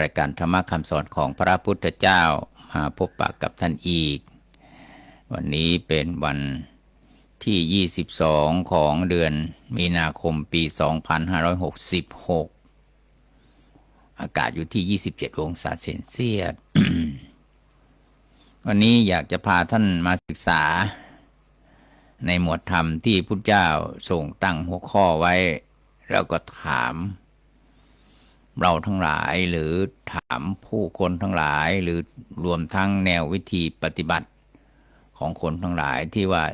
รายการธรรมะคำสอนของพระพุทธเจ้ามาพบปะกับท่านอีก วันนี้เป็นวันที่ 22 ของเดือนมีนาคมปี 2566 อากาศอยู่ที่ 27 องศาเซนเซียส วันนี้อยากจะพาท่านมาศึกษา ในหมวดธรรมที่พุทธเจ้าส่งตั้งหัวข้อไว้ แล้วก็ถาม เราทั้งหลายหรือถามผู้คนทั้งหลายหรือรวมทั้งแนววิธีปฏิบัติของคนทั้งหลายที่ว่า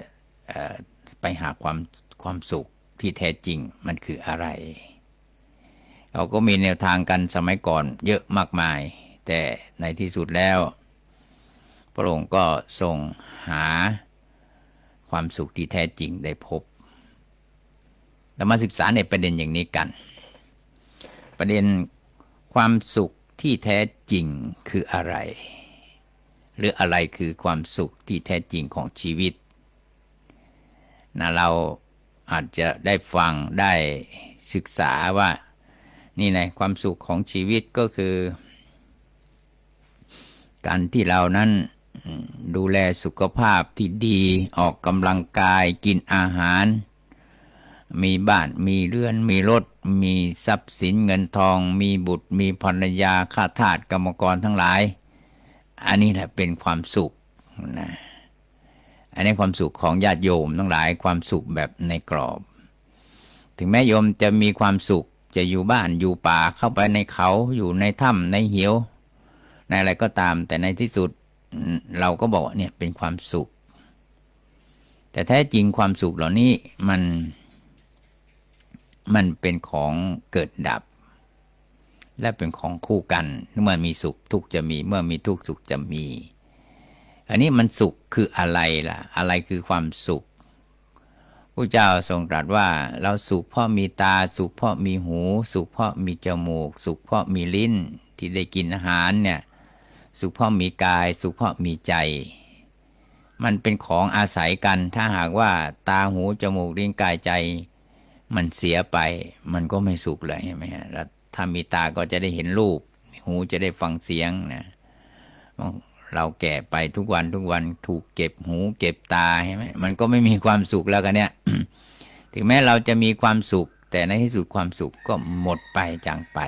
ไปหาความความสุขที่แท้จริงมันคืออะไร เราก็มีแนวทางกันสมัยก่อนเยอะมากมาย แต่ในที่สุดแล้ว พระองค์ก็ทรงหาความสุขที่แท้จริงได้พบเรามาศึกษาในประเด็นอย่างนี้กัน ประเด็นความสุขที่แท้จริงคืออะไร หรืออะไรคือความสุขที่แท้จริงของชีวิตนะเราอาจจะได้ฟังได้ศึกษาว่า นี่ไงความสุขของชีวิตก็คือ การที่เรานั้นดูแลสุขภาพที่ดีออกกำลังกายกินอาหาร มีบ้านมีเรือน มีรถ มีทรัพย์สินเงินทอง มีบุตร มีภรรยาข้าทาสกรรมกรทั้งหลาย อันนี้แหละเป็นความสุขนะอันนี้ความสุขของญาติโยมทั้งหลายความสุขแบบในกรอบ ถึงแม้โยมจะมีความสุขจะอยู่บ้านอยู่ป่าเข้าไปในเขาอยู่ในถ้ำในเหวในอะไรก็ตาม แต่ในที่สุดเราก็บอกว่าเนี่ยเป็นความสุข แต่แท้จริงความสุขเหล่านี้มัน มันเป็นของเกิดดับ และเป็นของคู่กันเมื่อมีสุขทุกข์จะมี เมื่อมีทุกข์สุขจะมี อันนี้มันสุขคืออะไรล่ะ อะไรคือความสุขพระเจ้าทรงตรัสว่า เราสุขเพราะมีตา สุขเพราะมีหู สุขเพราะมีจมูก สุขเพราะมีลิ้น ที่ได้กินอาหารเนี่ย สุขเพราะมีกาย สุขเพราะมีใจ มันเป็นของอาศัยกันถ้าหากว่าตาหูจมูกลิ้นกายใจ มันเสียไป มันก็ไม่สุขเลยใช่ไหมฮะแล้วถ้ามีตาก็จะได้เห็นรูป หูจะได้ฟังเสียงนะเราแก่ไปทุกวันทุกวันถูกเก็บหู เก็บตาใช่ไหมมันก็ไม่มีความสุขแล้วกันเนี่ย ถึงแม้เราจะมีความสุข แต่ในที่สุดความสุขก็หมดไปจางไป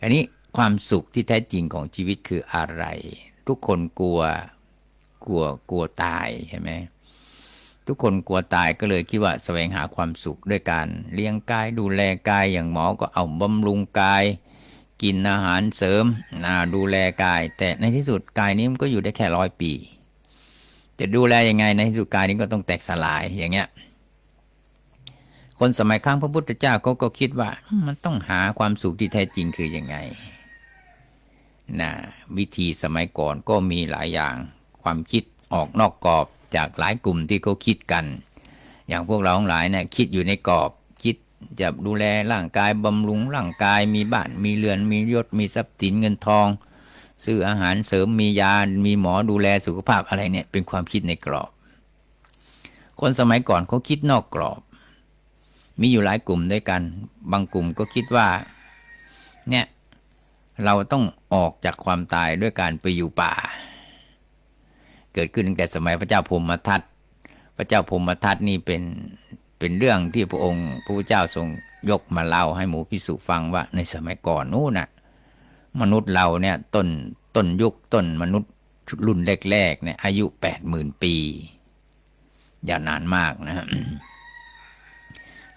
อันนี้ความสุขที่แท้จริงของชีวิตคืออะไร ทุกคนกลัวกลัวกลัวตายใช่ไหม ทุกคนกลัวตายก็เลยคิดว่าแสวงหาความสุขด้วยการเลี้ยงกายดูแลกายอย่างหมอก็เอาบำรุงกาย กินอาหารเสริมดูแลกาย แต่ในที่สุดกายนี้มันก็อยู่ได้แค่ร้อยปี จะดูแลยังไงในที่สุดกายนี้ก็ต้องแตกสลายอย่างเงี้ยคนสมัยครั้งพระพุทธเจ้าเขาก็คิดว่ามันต้องหาความสุขที่แท้จริงคือยังไงนะวิธีสมัยก่อนก็มีหลายอย่างความคิดออกนอกกรอบ จากหลายกลุ่มที่เขาคิดกัน อย่างพวกเราทั้งหลายเนี่ยคิดอยู่ในกรอบคิดจะดูแลร่างกายบำรุงร่างกายมีบ้านมีเรือนมียศมีทรัพย์สินเงินทองซื้ออาหารเสริมมียา มีหมอดูแลสุขภาพอะไรเนี่ยเป็นความคิดในกรอบ คนสมัยก่อนเขาคิดนอกกรอบ มีอยู่หลายกลุ่มด้วยกัน บางกลุ่มก็คิดว่า เนี่ย เราต้องออกจากความตายด้วยการไปอยู่ป่า เกิดขึ้นตั้งแต่สมัยพระเจ้าพรหมทัตพระเจ้าพรหมทัตนี่เป็นเป็นเรื่องที่พระองค์พระพุทธเจ้าทรงยกมาเล่าให้หมูพิสุฟังว่าในสมัยก่อนนู้นน่ะมนุษย์เราเนี่ยต้นต้นยุคต้นมนุษย์รุ่นแรกๆเนี่ยอายุแปดหมื่นปียาวนานมากนะ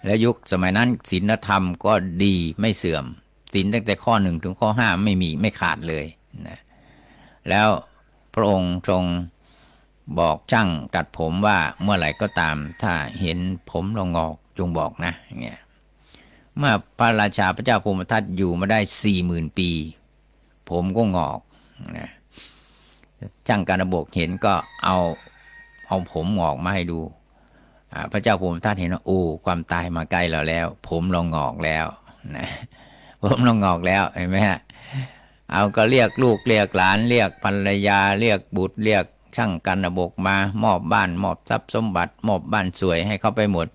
แล้วยุคสมัยนั้นศีลธรรมก็ดีไม่เสื่อมศีลตั้งแต่ข้อหนึ่งถึงข้อห้าไม่มีไม่ขาดเลยนะแล้วพระองค์ทรง บอกช่างตัดผมว่าเมื่อไหร่ก็ตาม ถ้าเห็นผมเรางอกจงบอกนะอย่างเงี้ยเมื่อพระราชาพระเจ้าพรหมทัตอยู่มาได้สี่หมื่นปี ผมก็งอกนะช่างการระบบเห็นก็เอาเอาผมงอกมาให้ดูพระเจ้าภูมิทัตเห็นว่าโอ้ความตายมาใกล้เราแล้ว ผมเรางอกแล้วนะผมเรางอกแล้วเห็นไหมฮะเอาก็เรียกลูกเรียกหลานเรียกภรรยาเรียกบุตรเรียก ช่างกันระบบมามอบบ้านมอบทรัพย์สมบัติ มอบบ้านสวยให้เขาไปหมด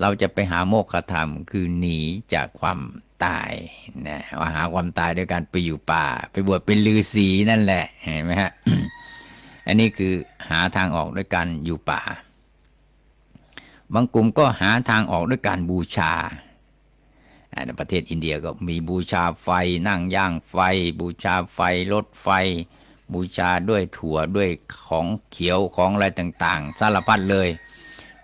เราจะไปหาโมฆะธรรมคือหนีจากความตายนะว่าหาความตายด้วยการไปอยู่ป่า ไปบวชเป็นฤาษีนั่นแหละเห็นไหมฮะอันนี้คือหาทางออกด้วยการอยู่ป่า บางกลุ่มก็หาทางออกด้วยการบูชาอ่าในประเทศอินเดียก็มีบูชาไฟนั่งย่างไฟ บูชาไฟรถไฟ บูชาด้วยถั่วด้วยของเขียวของอะไรต่างๆ สารพัดเลย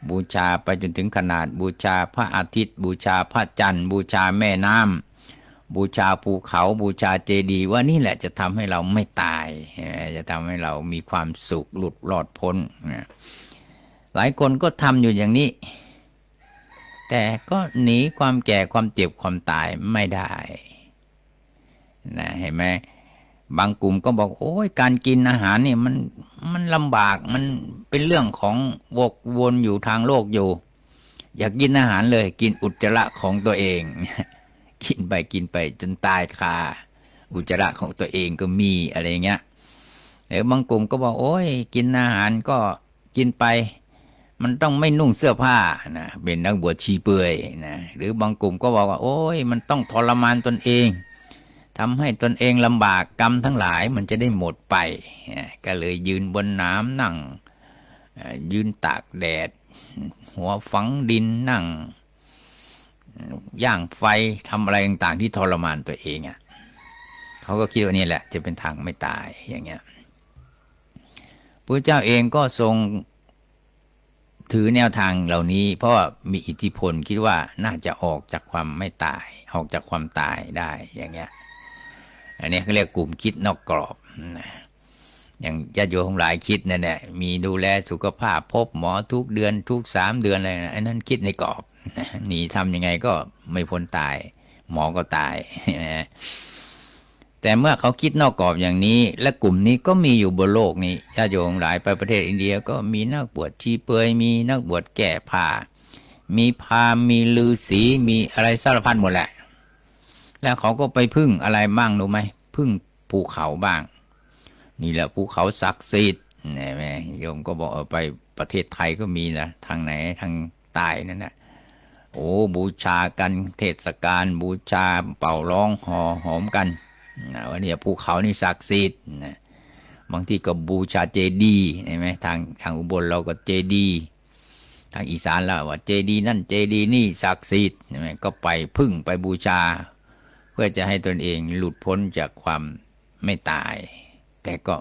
บูชาไปจนถึงขนาดบูชาพระอาทิตย์ บูชาพระจันทร์บูชาแม่น้ำบูชาภูเขาบูชาเจดีย์ว่านี่แหละจะทำให้เราไม่ตาย จะทำให้เรามีความสุขหลุดรอดพ้น หลายคนก็ทำอยู่อย่างนี้ แต่ก็หนีความแก่ความเจ็บความตายไม่ได้นะเห็นไหม บางกลุ่มก็บอกโอ้ยการกินอาหารเนี่ยมันมันลำบากมันเป็นเรื่องของวกวนอยู่ทางโลกอยู่ อยากกินอาหารเลย กินอุจจาระของตัวเอง กินไปกินไปจนตายคาอุจจาระของตัวเองก็มีอะไรเงี้ยหรือบางกลุ่มก็บอกโอ้ย กินอาหารก็กินไป มันต้องไม่นุ่งเสื้อผ้านะเป็นนักบวชชีเปลือยนะหรือบางกลุ่มก็บอกว่า โอ้ย มันต้องทรมานตนเอง ทำให้ตนเองลำบากกรรมทั้งหลายมันจะได้หมดไป ก็เลยยืนบนน้ำนั่ง ยืนตากแดด หัวฝังดินนั่ง ย่างไฟทำอะไรต่างๆที่ทรมานตัวเองอะ่ะเขาก็คิดว่านี่แหละ จะเป็นทางไม่ตายอย่างเงี้ยพระเจ้าเองก็ทรงถือแนวทางเหล่านี้ เพราะว่ามีอิทธิพลคิดว่าน่าจะออกจากความไม่ตาย ออกจากความตายได้อย่างเงี้ย อันนี้เขาเรียกกลุ่มคิดนอกกรอบนะอย่างญาติโยมหลายคิดนั่นแหละมีดูแลสุขภาพพบหมอทุกเดือนทุกสามเดือนอะไรนะอันนั้นคิดในกรอบหนีทำยังไงก็ไม่พ้นตาย หมอก็ตายนะแต่เมื่อเขาคิดนอกกรอบอย่างนี้ และกลุ่มนี้ก็มีอยู่บนโลกนี้ญาติโยมหลายไปประเทศอินเดียก็มีนักบวชชีเปลือยมีนักบวชแก่ผ้ามีพาหมณ์มีฤาษีมีอะไรสารพัดหมดแหละ แล้วเขาก็ไปพึ่งอะไรบ้างรู้ไหมพึ่งภูเขาบ้าง นี่แหละภูเขาศักดิ์สิทธิ์นี่ไหมโยมก็บอกเออไปประเทศไทยก็มีนะทางไหนทางใต้นั่นนะโอ้บูชากันเทศกาลบูชาเป่าร้องหอหอมกันนะว่าเนี่ยภูเขานี่ศักดิ์สิทธิ์นะบางที่ก็บูชาเจดีย์เห็นไหมทางทางอุบลเราก็เจดีย์ทางอีสานเราว่าเจดีย์นั่นเจดีย์นี่ศักดิ์สิทธิ์ใช่ไหมก็ไปพึ่งไปบูชา เพื่อจะให้ตนเองหลุดพ้นจากความไม่ตาย แต่ก็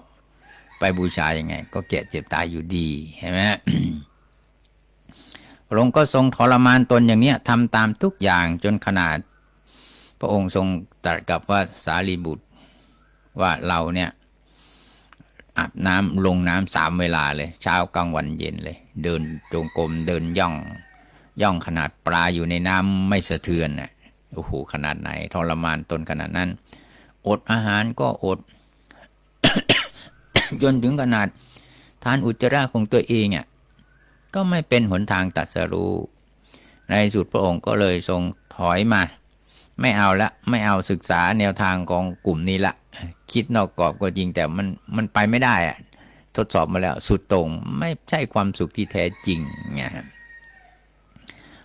ไปบูชายังไง ก็แก่เจ็บตายอยู่ดีใช่ไหมพระองค์ก็ทรงทรมานตนอย่างเนี้ยทำตามทุกอย่างจนขนาด พระองค์ทรงตรัสกับว่าสารีบุตรว่าเราเนี่ยอาบน้ำลงน้ำสามเวลาเลย เช้ากลางวันเย็นเลย เดินจงกรมเดินย่อง ย่องขนาดปลาอยู่ในน้ำไม่สะเทือนน่ะ โอ้โหขนาดไหน ทรมานตนขนาดนั้น อดอาหารก็อด จนถึงขนาด ทานอุจจาระของตัวเองอะก็ไม่เป็นหนทางตัดสรู้ ในสุดพระองค์ก็เลยทรงถอยมา ไม่เอาละ ไม่เอาศึกษาแนวทางของกลุ่มนี้ละ คิดนอกกรอบก็จริงแต่มันมันไปไม่ได้อะทดสอบมาแล้วสุดตรงไม่ใช่ความสุขที่แท้จริงไงครับ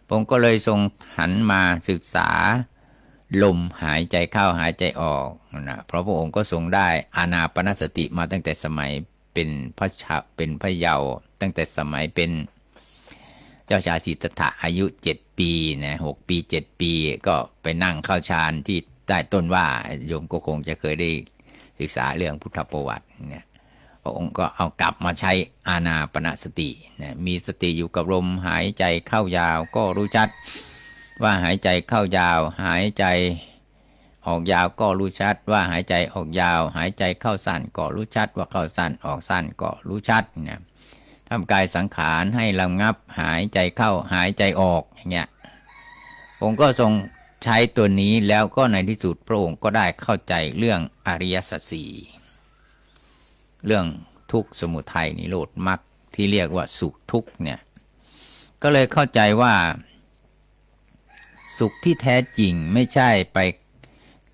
ผมก็เลยทรงหันมาศึกษา ลมหายใจเข้าหายใจออกนะเพราะพระองค์ก็ทรงได้อานาปนสติมาตั้งแต่สมัยเป็นพระชาเป็นพระเยาว์ตั้งแต่สมัยเป็นเจ้าชายสิทธัตถะอายุเจ็ดปีนะหกปีเจ็ดปี ก็ไปนั่งเข้าฌานที่ใต้ต้นว่าโยมก็คงจะเคยได้ศึกษาเรื่องพุทธประวัติเนี่ย ระองค์ก็เอากลับมาใช้อานาปนสตินะมีสติอยู่กับลมหายใจเข้ายาวก็รู้ชัด ว่าหายใจเข้ายาว หายใจออกยาวก็รู้ชัด ว่าหายใจออกยาว หายใจเข้าสั้นก็รู้ชัด ว่าเข้าสั้นออกสั้นก็รู้ชัดนี่ยทำกายสังขารให้ระงับหายใจเข้าหายใจออกอย่างเงี้ยผมก็ทรงใช้ตัวนี้แล้วก็ในที่สุดพระองค์ก็ได้เข้าใจเรื่องอริยสัจสี่ เรื่องทุกข์สมุทัยนิโรธมรรคที่เรียกว่าสุขทุกข์เนี่ยก็เลยเข้าใจว่า สุขที่แท้จริงไม่ใช่ไป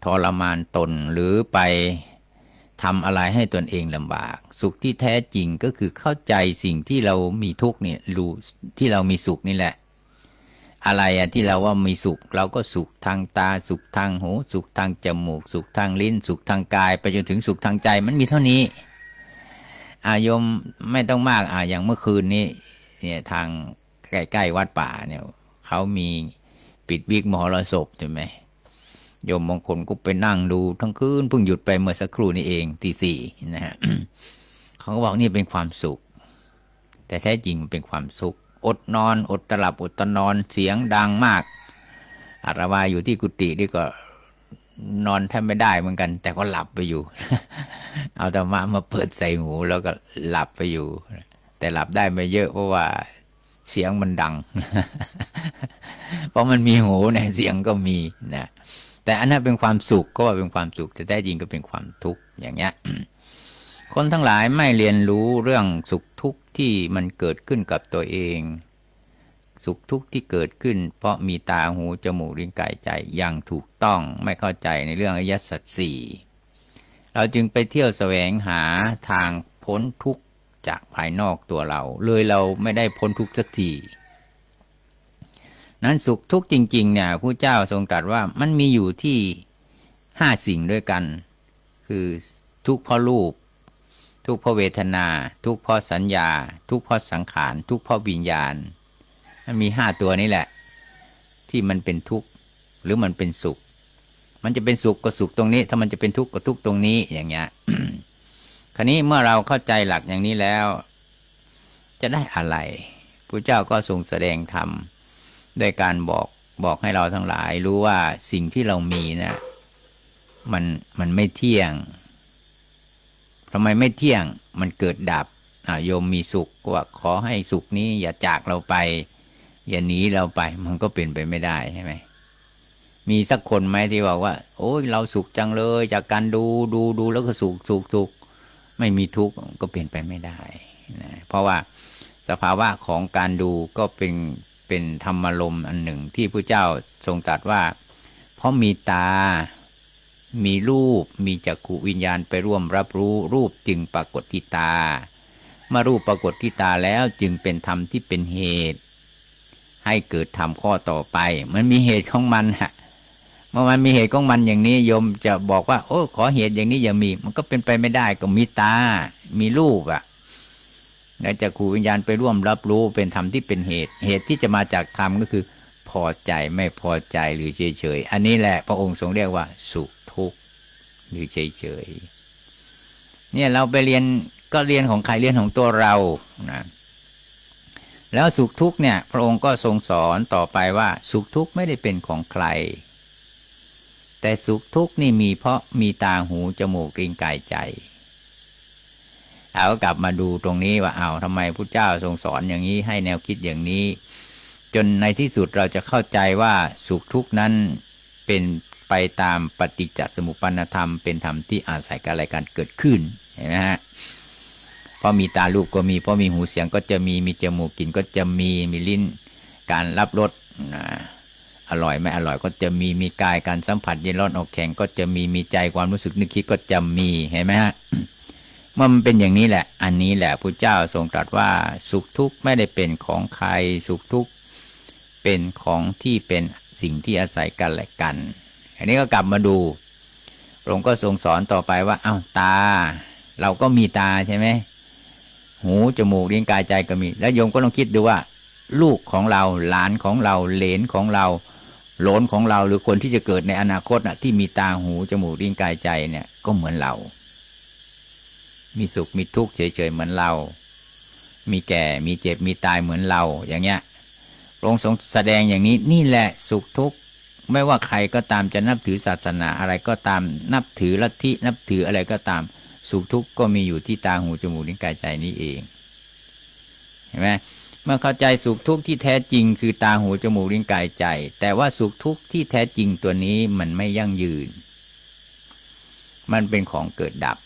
ทรมานตนหรือไปทำอะไรให้ตนเองลำบาก สุขที่แท้จริงก็คือเข้าใจสิ่งที่เรามีทุกข์เนี่ยรู้ที่เรามีสุขนี่แหละ อะไรอะที่เราว่ามีสุข เราก็สุขทางตา สุขทางหู สุขทางจมูก สุขทางลิ้น สุขทางกาย ไปจนถึงสุขทางใจมันมีเท่านี้ อายมไม่ต้องมากอ่าอย่างเมื่อคืนนี้ เนี่ยทางใกล้ๆวัดป่าเนี่ยเขามีปิดวิกมหรสพใช่ไหมโยมบางคนก็ไปนั่งดูทั้งคืนเพิ่งหยุดไปเมื่อสักครู่นี้เองตีสี่นะฮะเขาก็บอกนี่เป็นความสุข แต่แท้จริงเป็นความสุข อดนอน อดตลับอดตะนอนเสียงดังมากอารวาอยู่ที่กุฏินี่ก็ นอนแทบไม่ได้เหมือนกัน แต่ก็หลับไปอยู่ เอาธรรมะมาเปิดใส่หูแล้วก็หลับไปอยู่ แต่หลับได้ไม่เยอะเพราะว่าเสียงมันดัง เพราะมันมีหูเนี่ยเสียงก็มีนะแต่อันนั้นเป็นความสุขก็ว่าเป็นความสุขแต่แท้จริงก็เป็นความทุกข์อย่างเงี้ยคนทั้งหลายไม่เรียนรู้เรื่องสุขทุกข์ที่มันเกิดขึ้นกับตัวเอง สุขทุกข์ที่เกิดขึ้น เพราะมีตาหูจมูกลิ้นกายใจอย่างถูกต้องไม่เข้าใจในเรื่องอริยสัจสี่เราจึงไปเที่ยวแสวงหาทางพ้นทุกข์จากภายนอกตัวเรา เลยเราไม่ได้พ้นทุกข์สักทีนั้นสุขทุกข์จริง ๆ เนี่ยผู้เจ้าทรงตรัสว่ามันมีอยู่ที่ห้าสิ่งด้วยกัน คือทุกข์เพราะรูป ทุกข์เพราะเวทนา ทุกข์เพราะสัญญา ทุกข์เพราะสังขาร ทุกข์เพราะวิญญาณ มีห้าตัวนี้แหละ ที่มันเป็นทุกข์หรือมันเป็นสุข มันจะเป็นสุขก็สุขตรงนี้ ถ้ามันจะเป็นทุกข์ก็ทุกข์ตรงนี้อย่างเงี้ยคราวนี้เมื่อเราเข้าใจหลักอย่างนี้แล้ว จะได้อะไรพระเจ้าก็ทรงแสดงธรรมด้วยการบอกบอกให้เราทั้งหลาย รู้ว่าสิ่งที่เรามีนะี่ยมันมันไม่เที่ยงทำไมไม่เที่ยงมันเกิดดับอาโยมมีสุขก็ว่าขอให้สุขนี้อย่าจากเราไป อย่าหนีเราไป มันก็เป็นไปไม่ได้ใช่ไหมมีสักคนไหมที่บอกว่า โอ้ยเราสุขจังเลย จากการดูดูดูแล้วก็สุขสุขสุขไม่มีทุกข์ก็เปลี่ยนไปไม่ได้นะเพราะว่าสภาวะของการดูก็เป็นเป็นธรรมารมอันหนึ่งที่พระเจ้าทรงตรัสว่า เพราะมีตา มีรูป มีจักขุวิญญาณไปร่วมรับรู้ รูปจึงปรากฏที่ตาเมื่อรูปปรากฏที่ตาแล้วจึงเป็นธรรมที่เป็นเหตุ ให้เกิดธรรมข้อต่อไป มันมีเหตุของมันฮะเมื่อมันมีเหตุของมันอย่างนี้โยมจะบอกว่า โอ้ขอเหตุอย่างนี้อย่ามี มันก็เป็นไปไม่ได้ก็มีตา มีรูปอะแล้วจะขูวิญญาณไปร่วมรับรู้เป็นธรรมที่เป็นเหตุ เหตุที่จะมาจากธรรมก็คือ พอใจไม่พอใจหรือเฉยเฉยอันนี้แหละพระองค์ทรงเรียกว่า สุขทุกข์หรือเฉยเฉยเนี่ยเราไปเรียนก็เรียนของใครเรียนของตัวเรานะ แล้วสุขทุกข์เนี่ยพระองค์ก็ทรงสอนต่อไปว่าสุขทุกข์ไม่ได้เป็นของใคร แต่สุขทุกข์นี่มีเพราะมีตาหูจมูกลิ้นกายใจเอากลับมาดูตรงนี้ว่าเอาทำไมพระเจ้าทรงสอนอย่างนี้ให้แนวคิดอย่างนี้ จนในที่สุดเราจะเข้าใจว่าสุขทุกข์นั้นเป็นไปตามปฏิจจสมุปปนธรรมเป็นธรรมที่อาศัยกันอะไรกันเกิดขึ้นเห็นไหมฮะ เพราะมีตาลูกก็มีเพราะมีหูเสียงก็จะมีมีจมูกกลิ่นก็จะมีมีลิ้น การรับรสอร่อยไม่อร่อยก็จะมีมีกายการสัมผัสเย็นร้อนอกแข็งก็จะมีมีใจความรู้สึกนึกคิดก็จะมีเห็นไหมฮะมันเป็นอย่างนี้แหละ อันนี้แหละพระเจ้าทรงตรัสว่าสุขทุกข์ไม่ได้เป็นของใครสุขทุกข์เป็นของที่เป็นสิ่งที่อาศัยกันและกัน อันนี้ก็กลับมาดูพระองค์ก็ทรงสอนต่อไปว่า เอ้าตา เราก็มีตาใช่ไหม หูจมูกลิ้นกายใจก็มี แล้วโยมก็ลองคิดดูว่า ลูกของเราหลานของเราเหลนของเราหลนของเราหรือคนที่จะเกิดในอนาคตนะที่มีตาหูจมูกลิ้นกายใจเนี่ยก็เหมือนเรา มีสุขมีทุกข์เฉยๆเหมือนเรา มีแก่มีเจ็บมีตายเหมือนเรา อย่างเงี้ยพระองค์ทรงแสดงอย่างนี้นี่แหละสุขทุกข์ไม่ว่าใครก็ตามจะนับถือศาสนาอะไรก็ตามนับถือลัทธินับถืออะไรก็ตาม สุขทุกข์ก็มีอยู่ที่ตาหูจมูกลิ้นกายใจนี้เอง เห็นไหมเมื่อเข้าใจสุขทุกข์ที่แท้จริงคือตาหูจมูกลิ้นกายใจ แต่ว่าสุขทุกข์ที่แท้จริงตัวนี้มันไม่ยั่งยืน มันเป็นของเกิดดับ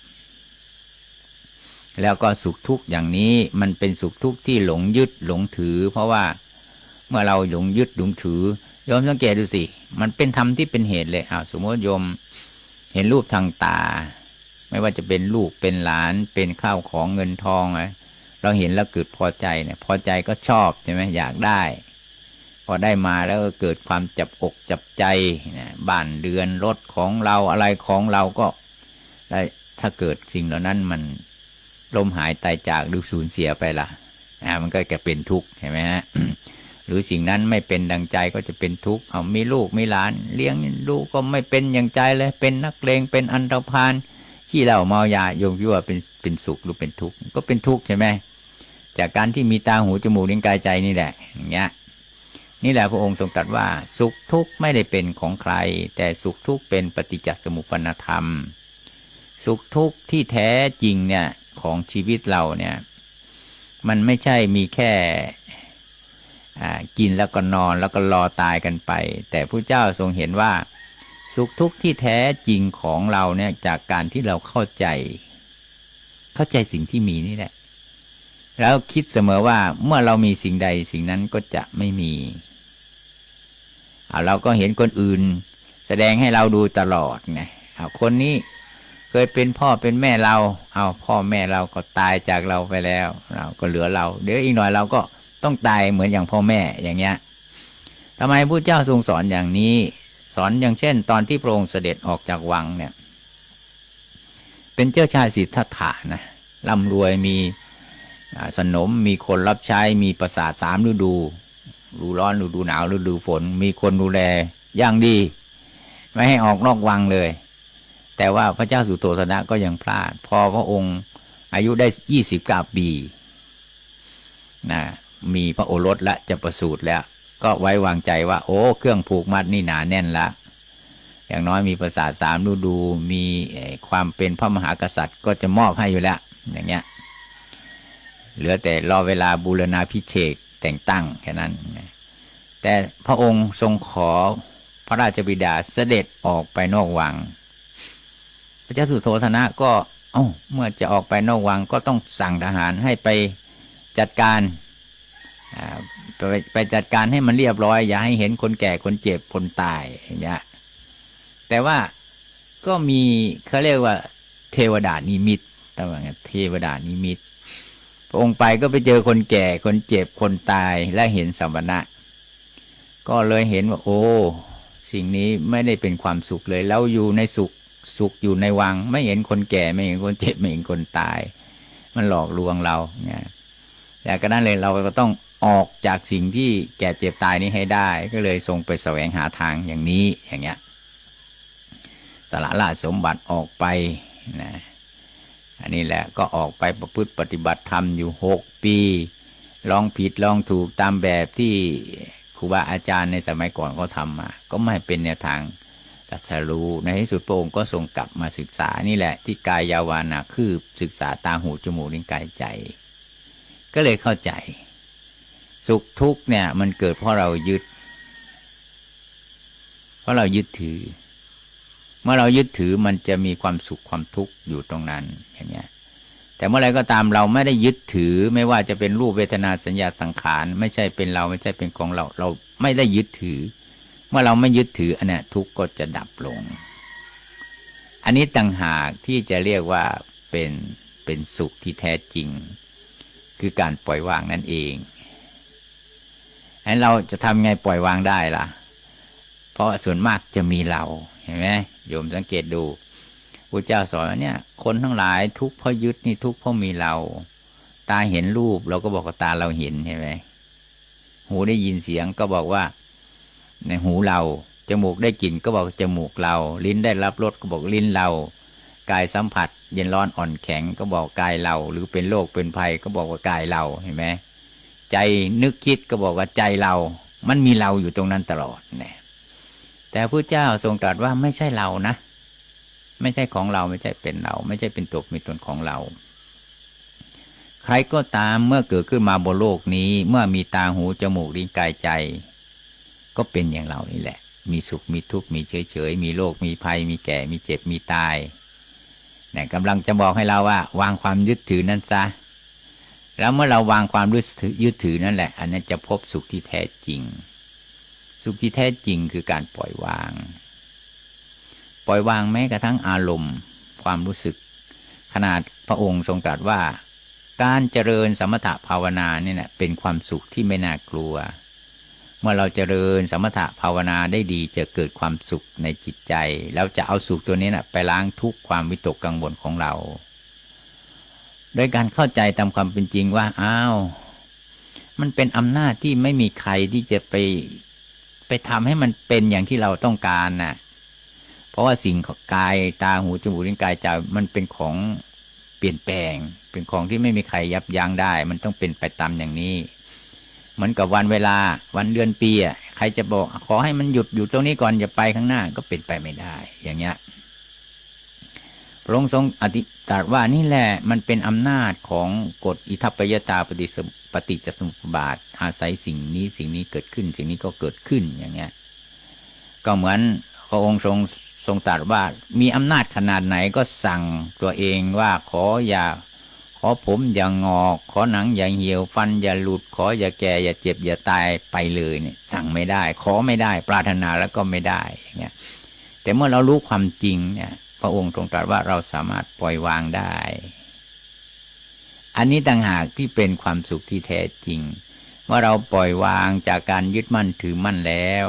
แล้วก็สุขทุกข์อย่างนี้มันเป็นสุขทุกข์ที่หลงยึดหลงถือ เพราะว่าเมื่อเราหลงยึดหลงถือยอมสังเกตดูสิ มันเป็นธรรมที่เป็นเหตุเลยอ้าวสมมติโยมเห็นรูปทางตา ไม่ว่าจะเป็นลูกเป็นหลานเป็นข้าวของเงินทองอะเราเห็นแล้วเกิดพอใจเนี่ยพอใจก็ชอบใช่ไหมอยากได้ พอได้มาแล้วก็เกิดความจับอกจับใจนะบ้านเรือนรถของเราอะไรของเราก็ได้ถ้าเกิดสิ่งเหล่านั้นมันลมหายตายจากหรือสูญเสียไปล่ะนะมันก็จะเป็นทุกข์เห็นไหมฮะหรือสิ่งนั้นไม่เป็นดังใจก็จะเป็นทุกข์เอามีลูกมีหลาน เลี้ยงลูกก็ไม่เป็นอย่างใจเลยเป็นนักเลงเป็นอันธพาล ขี้เหล้าเมายาโยมคิดว่าเป็นเป็นสุขหรือเป็นทุกข์ก็เป็นทุกข์ใช่ไหมจากการที่มีตาหูจมูกลิ้นกายใจนี่แหละอย่างเงี้ยนี่แหละพระองค์ทรงตรัสว่า สุขทุกข์ไม่ได้เป็นของใคร แต่สุขทุกข์เป็นปฏิจจสมุปนธรรม สุขทุกข์ที่แท้จริงเนี่ยของชีวิตเราเนี่ยมันไม่ใช่มีแค่กินแล้วก็นอนแล้วก็รอตายกันไป แต่พระเจ้าทรงเห็นว่า สุขทุกข์ที่แท้จริงของเราเนี่ยจากการที่เราเข้าใจ เข้าใจสิ่งที่มีนี่แหละ แล้วคิดเสมอว่าเมื่อเรามีสิ่งใดสิ่งนั้นก็จะไม่มีเอาเราก็เห็นคนอื่น แสดงให้เราดูตลอดไงเอาคนนี้เคยเป็นพ่อเป็นแม่เรา เอาพ่อแม่เราก็ตายจากเราไปแล้ว เราก็เหลือเรา เดี๋ยวอีกหน่อยเราก็ต้องตายเหมือนอย่างพ่อแม่อย่างเงี้ยทำไมพระเจ้าทรงสอนอย่างนี้ สอนอย่างเช่น ตอนที่พระองค์เสด็จออกจากวังเนี่ย เป็นเจ้าชายสิทธัตถะนะร่ำรวยมีสนมมีคนรับใช้มีประสาทสามฤดูฤดูร้อนฤดูหนาวฤดูฝน มีคนดูแลอย่างดี ไม่ให้ออกนอกวังเลย แต่ว่าพระเจ้าสุโธธนะก็ยังพลาด พอพระองค์อายุได้ยี่สิบเก้าปีนะมีพระโอรสและจะประสูติแล้ว ก็ไว้วางใจว่า โอ้ เครื่องผูกมัดนี่หนาแน่นละอย่างน้อยมีประสาทสามฤดูมีความเป็นพระมหากษัตริย์ก็จะมอบให้อยู่แล้วอย่างเงี้ยเหลือแต่รอเวลาบูรณาพิเศษกแต่งตั้งแค่นั้น แต่พระองค์ทรงขอพระราชบิดาเสด็จออกไปนอกวัง พระเจ้าสุโธธนะก็ เอ้าเมื่อจะออกไปนอกวังก็ต้องสั่งทหารให้ไปจัดการ ไปไปจัดการให้มันเรียบร้อย อย่าให้เห็นคนแก่คนเจ็บคนตายอย่างเงี้ยแต่ว่าก็มีเขาเรียกว่า เทวดานิมิตระหว่างเทวดานิมิต พระองค์ไปก็ไปเจอคนแก่คนเจ็บคนตายและเห็นสัมปณะ ก็เลยเห็นว่า โอ้ สิ่งนี้ไม่ได้เป็นความสุขเลยเราอยู่ในสุขสุขอยู่ในวัง ไม่เห็นคนแก่ไม่เห็นคนเจ็บไม่เห็นคนตาย มันหลอกลวงเราเนี่ยแต่ก็นั้นเลยเราก็ต้อง ออกจากสิ่งที่แก่เจ็บตายนี้ให้ได้ ก็เลยทรงไปแสวงหาทางอย่างนี้อย่างเงี้ยสละราชสมบัติออกไปนะอันนี้แหละก็ออกไปประพฤติปฏิบัติธรรมอยู่หกปีลองผิดลองถูกตามแบบที่ครูบาอาจารย์ในสมัยก่อนเขาทำมา ก็ไม่เป็นแนวทางตรัสรู้ในที่สุดพระองค์ก็ส่งกลับมาศึกษานี่แหละ ที่กายยาวานาคือศึกษาตาหูจมูกลิ้นกายใจ ก็เลยเข้าใจ สุขทุกข์เนี่ย มันเกิดเพราะเรายึด เพราะเรายึดถือ เมื่อเรายึดถือมันจะมีความสุขความทุกข์อยู่ตรงนั้นอย่างเงี้ยแต่เมื่อไรก็ตามเราไม่ได้ยึดถือ ไม่ว่าจะเป็นรูปเวทนาสัญญาสังขารไม่ใช่เป็นเราไม่ใช่เป็นของเรา เราไม่ได้ยึดถือ เมื่อเราไม่ยึดถืออันนี้ทุกข์ก็จะดับลง อันนี้ต่างหากที่จะเรียกว่าเป็นเป็นสุขที่แท้จริง คือการปล่อยวางนั่นเอง อันเราจะทำไงปล่อยวางได้ล่ะ เพราะส่วนมากจะมีเราเห็นไหมโยมสังเกตดูพระเจ้าสอนว่าเนี่ย คนทั้งหลายทุกข์เพราะยึดนี่ทุกข์เพราะมีเรา ตาเห็นรูปเราก็บอกว่าตาเราเห็นเห็นไหมหูได้ยินเสียงก็บอกว่า ในหูเราจมูกได้กลิ่นก็บอกจมูกเรา ลิ้นได้รับรสก็บอกลิ้นเรา กายสัมผัส เย็นร้อนอ่อนแข็งก็บอกกายเรา หรือเป็นโรคเป็นภัยก็บอกว่ากายเราเห็นไหม ใจนึกคิดก็บอกว่าใจเรา มันมีเราอยู่ตรงนั้นตลอดเนี่ยแต่พระเจ้าทรงตรัสว่าไม่ใช่เรานะ ไม่ใช่ของเราไม่ใช่เป็นเรา ไม่ใช่เป็นตัวมีตนของเรา ใครก็ตามเมื่อเกิดขึ้นมาบนโลกนี้ เมื่อมีตาหูจมูกลิ้นกายใจ ก็เป็นอย่างเรานี่แหละ มีสุขมีทุกข์มีเฉยเฉยมีโรคมีภัย มีแก่มีเจ็บมีตายเนี่ยกำลังจะบอกให้เราว่า วางความยึดถือนั้นซะ แล้วเมื่อเราวางความยึดถือยึดถือนั่นแหละ อันนั้นจะพบสุขที่แท้จริง สุขที่แท้จริงคือการปล่อยวาง ปล่อยวางแม้กระทั่งอารมณ์ ความรู้สึก ขนาดพระองค์ทรงตรัสว่า การเจริญสมถะภาวนาเนี่ยนะเป็นความสุขที่ไม่น่ากลัว เมื่อมื่อเราเจริญสมถะภาวนาได้ดีจะเกิดความสุขในจิตใจ แล้วจะเอาสุขตัวนี้นะไปล้างทุกความวิตกกังวลของเรา โดยการเข้าใจตามความเป็นจริงว่าอ้าวมันเป็นอำนาจที่ไม่มีใครที่จะไปไปทำให้มันเป็นอย่างที่เราต้องการน่ะ เพราะว่าสิ่งกายตาหูจมูกลิ้นกายใจมันเป็นของเปลี่ยนแปลง เป็นของที่ไม่มีใครยับยั้งได้ มันต้องเป็นไปตามอย่างนี้ เหมือนกับวันเวลาวันเดือนปีอะใครจะบอก ขอให้มันหยุดอยู่ตรงนี้ก่อนอย่าไปข้างหน้าก็เป็นไปไม่ได้ อย่างเงี้ย พระองค์ทรงอธิตรัสว่านี่แหละมันเป็นอำนาจของกฎอิทัปปยตาปฏิสปฏิจจสมุปบาท อาศัยสิ่งนี้สิ่งนี้เกิดขึ้น สิ่งนี้ก็เกิดขึ้นอย่างเงี้ยก็เหมือนพระองค์ทรงทรงตรัสว่ามีอำนาจขนาดไหนก็สั่งตัวเองว่าขออย่า ขอผมอย่างงอก ขอหนังอย่าเหี่ยวฟันอย่าหลุด ขออย่าแก่อย่าเจ็บอย่าตายไปเลยเนี่ยสั่งไม่ได้ ขอไม่ได้ ปรารถนาแล้วก็ไม่ได้อย่างเงี้ยแต่เมื่อเรารู้ความจริงเนี่ย ระองค์ทรงตรัสว่าเราสามารถปล่อยวางได้ อันนี้ต่างหากที่เป็นความสุขที่แท้จริง ว่าเราปล่อยวางจากการยึดมั่นถือมั่นแล้ว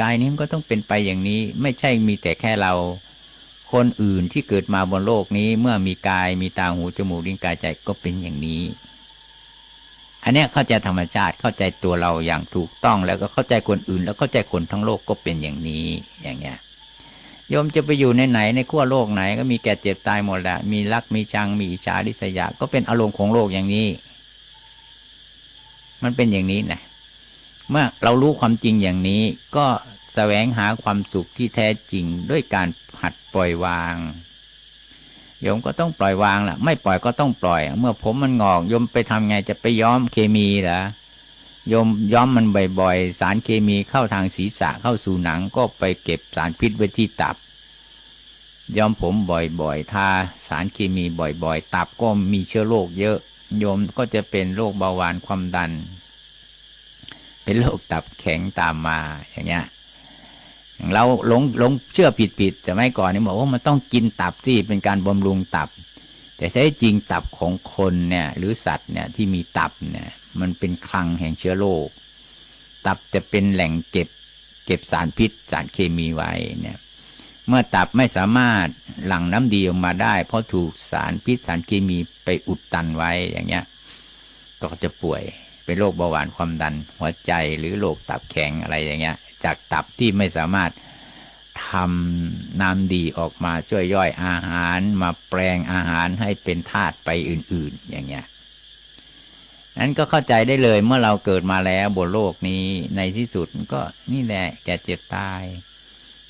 กายนี้มันก็ต้องเป็นไปอย่างนี้ ไม่ใช่มีแต่แค่เรา คนอื่นที่เกิดมาบนโลกนี้ เมื่อมีกายมีตาหูจมูกลิ้นกายใจก็เป็นอย่างนี้อันนี้เข้าใจธรรมชาติเข้าใจตัวเราอย่างถูกต้องแล้วก็เข้าใจคนอื่น แล้วเข้าใจคนทั้งโลกก็เป็นอย่างนี้อย่างเงี้ย โยมจะไปอยู่ในไหนในขั้วโลกไหนก็มีแก่เจ็บตายหมดแหละมีรักมีชังมีอิจฉาริษยาก็เป็นอารมณ์ของโลกอย่างนี้ มันเป็นอย่างนี้นะเมื่อเรารู้ความจริงอย่างนี้ ก็แสวงหาความสุขที่แท้จริงด้วยการหัดปล่อยวางโยมก็ต้องปล่อยวางล่ะ ไม่ปล่อยก็ต้องปล่อย เมื่อผมมันงอกโยมไปทำไงจะไปย้อมเคมีเหรอ ยมย้อมมันบ่อยๆ สารเคมีเข้าทางศีรษะเข้าสู่หนังก็ไปเก็บสารพิษไว้ที่ตับ ย้อมผมบ่อยๆ ทาสารเคมีบ่อยๆ ตับก็มีเชื้อโรคเยอะ โยมก็จะเป็นโรคเบาหวานความดัน เป็นโรคตับแข็งตามมาอย่างเงี้ยเราหลงหลงเชื่อผิดผิดแต่ไม่ก่อนนี่บอกว่ามันต้องกินตับที่เป็นการบำรุงตับ แต่แท้จริงตับของคนเนี่ยหรือสัตว์เนี่ยที่มีตับเนี่ยมันเป็นคลังแห่งเชื้อโรคตับจะเป็นแหล่งเก็บเก็บสารพิษสารเคมีไว้เนี่ยเมื่อตับไม่สามารถหลั่งน้ำดีออกมาได้ เพราะถูกสารพิษสารเคมีไปอุดตันไว้อย่างเงี้ยก็จะป่วยเป็นโรคเบาหวานความดันหัวใจหรือโรคตับแข็งอะไรอย่างเงี้ย จากตับที่ไม่สามารถ ทำน้ำดีออกมาช่วยย่อยอาหารมาแปลงอาหารให้เป็นธาตุไปอื่น ๆ อย่างเงี้ยนั้นก็เข้าใจได้เลยเมื่อเราเกิดมาแล้วบนโลกนี้ในที่สุดก็นี่แหละแก่เจ็บตาย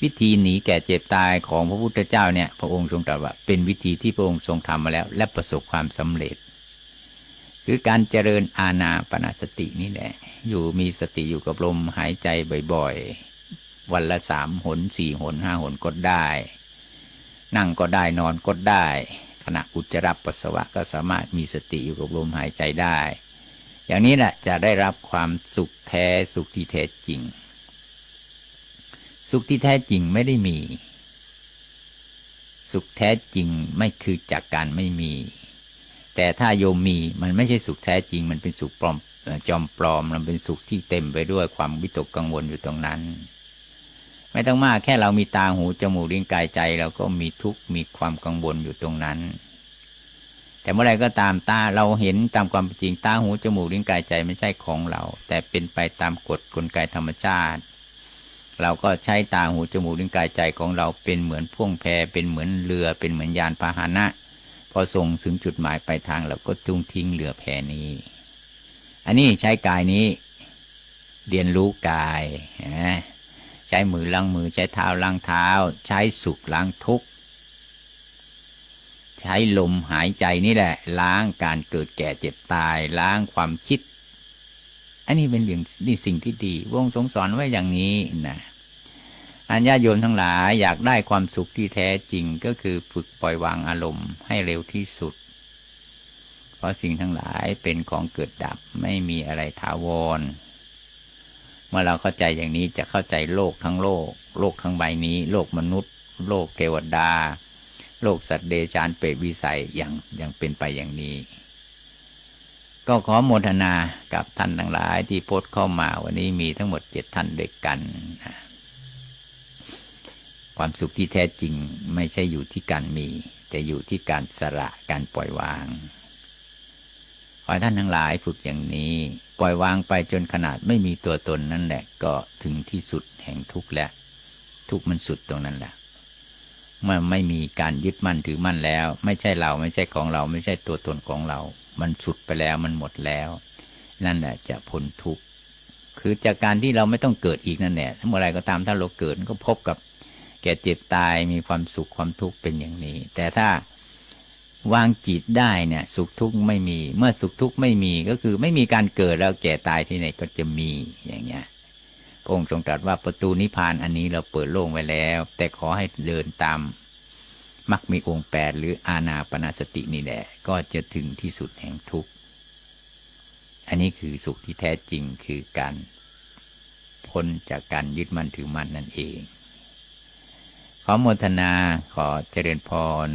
วิธีหนีแก่เจ็บตายของพระพุทธเจ้าเนี่ย พระองค์ทรงตรัสว่า เป็นวิธีที่พระองค์ทรงทำมาแล้ว และประสบความสำเร็จ คือการเจริญอาณาปณสตินี่แหละอยู่มีสติอยู่กับลมหายใจบ่อย ๆ วันละสามหนสี่หนห้าหนก็ได้ นั่งก็ได้นอนก็ได้ ขณะอุจจาระปัสสาวะก็สามารถมีสติอยู่กับลมหายใจได้ อย่างนี้แหละจะได้รับความสุขแท้สุขที่แท้จริง สุขที่แท้จริงไม่ได้มี สุขแท้จริงไม่คือจากการไม่มี แต่ถ้าโยมมีมันไม่ใช่สุขแท้จริง มันเป็นสุขปลอมจอมปลอมมันเป็นสุขที่เต็มไปด้วยความวิตกกังวลอยู่ตรงนั้น ไม่ต้องมากแค่เรามีตาหูจมูกลิ้นกายใจ เราก็มีทุกข์มีความกังวลอยู่ตรงนั้น แต่เมื่อไรก็ตามตาเราเห็นตามความจริงตาหูจมูกลิ้นกายใจไม่ใช่ของเรา แต่เป็นไปตามกฎกลไกธรรมชาติ เราก็ใช้ตาหูจมูกลิ้นกายใจของเราเป็นเหมือนพ่วงแพเป็นเหมือนเรือเป็นเหมือนยานพาหนะ พอส่งถึงจุดหมายปลายทางเราก็จุงทิ้งเรือแพนี้ อันนี้ใช้กายนี้ เรียนรู้กายนะ ใช้มือล้างมือใช้เท้าล้างเท้า ใช้สุขล้างทุกข์ ใช้ลมหายใจนี่แหละ ล้างการเกิดแก่เจ็บตาย ล้างความคิด อันนี้เป็นเรื่องนี่สิ่งที่ดี วงสงสอนไว้อย่างนี้นะอัญญาโยมทั้งหลายอยากได้ความสุขที่แท้จริงก็คือฝึกปล่อยวางอารมณ์ให้เร็วที่สุด เพราะสิ่งทั้งหลายเป็นของเกิดดับไม่มีอะไรถาวร เมื่อเราเข้าใจอย่างนี้จะเข้าใจโลกทั้งโลก โลกทั้งใบนี้ โลกมนุษย์ โลกเทวดา โลกสัตว์เดชานเปรตวิสัยอย่างอย่างเป็นไปอย่างนี้ ก็ขอโมทนากับท่านทั้งหลายที่โพสต์เข้ามาวันนี้มีทั้งหมดเจ็ดท่านด้วยกัน ความสุขที่แท้จริงไม่ใช่อยู่ที่การมี แต่อยู่ที่การสละการปล่อยวาง อให้ท่านทั้งหลายฝึกอย่างนี้ ปล่อยวางไปจนขนาดไม่มีตัวตนนั่นแหละ ก็ถึงที่สุดแห่งทุกข์แล้วทุกข์มันสุดตรงนั้นแหละเมื่อไม่มีการยึดมั่นถือมั่นแล้ว ไม่ใช่เราไม่ใช่ของเรา ไม่ใช่ตัวตนของเรา มันสุดไปแล้วมันหมดแล้ว นั่นแหละจะพ้นทุกข์คือจากการที่เราไม่ต้องเกิดอีกนั่นแหละเมื่อไรก็ตามถ้าเราเกิดก็พบกับ แก่เจ็บตายมีความสุขความทุกข์เป็นอย่างนี้ แต่ถ้า วางจิตได้เนี่ย สุขทุกข์ไม่มี เมื่อสุขทุกข์ไม่มีก็คือไม่มีการเกิดแล้วแก่ตายที่ไหนก็จะมีอย่างเงี้ยพระองค์ทรงตรัสว่าประตูนิพพานอันนี้เราเปิดโล่งไว้แล้ว แต่ขอให้เดินตามมักมีองค์แปดหรืออาณาปณสตินี่แหละ ก็จะถึงที่สุดแห่งทุกข์อันนี้คือสุขที่แท้จริงคือการพ้นจากการยึดมั่นถือมั่นนั่นเอง ขอโมทนาขอเจริญพร